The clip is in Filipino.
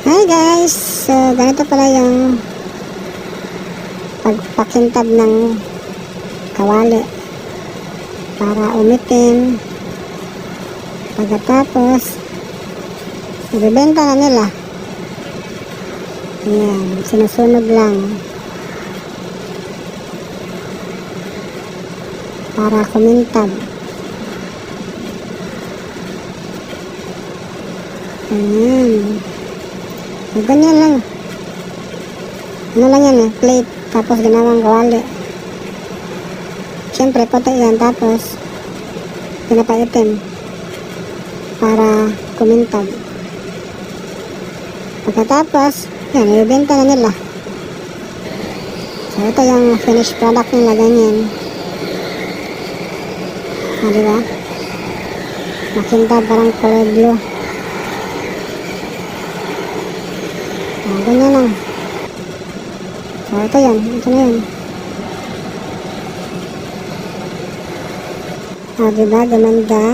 Hi guys! So, ganito pala yung pagpakintab ng kawali para umitim. Pagkatapos, ibibenta na nila. Ayan, sinusunog lang. Para kumintab. Ayan. So, ganyan lang. Ano lang yan eh, plate, tapos ginawang kawali. Siyempre, puti yan, tapos pinapaitim para kumintab. Pagkatapos, yan, ibibenta na nila. So, ito yung finished product nila, ganyan. Ah, di ba? Makintab parang color blue. Ah, ganyan lang. So, ito yan. Ito na yan. Ah, diba? Gumanda.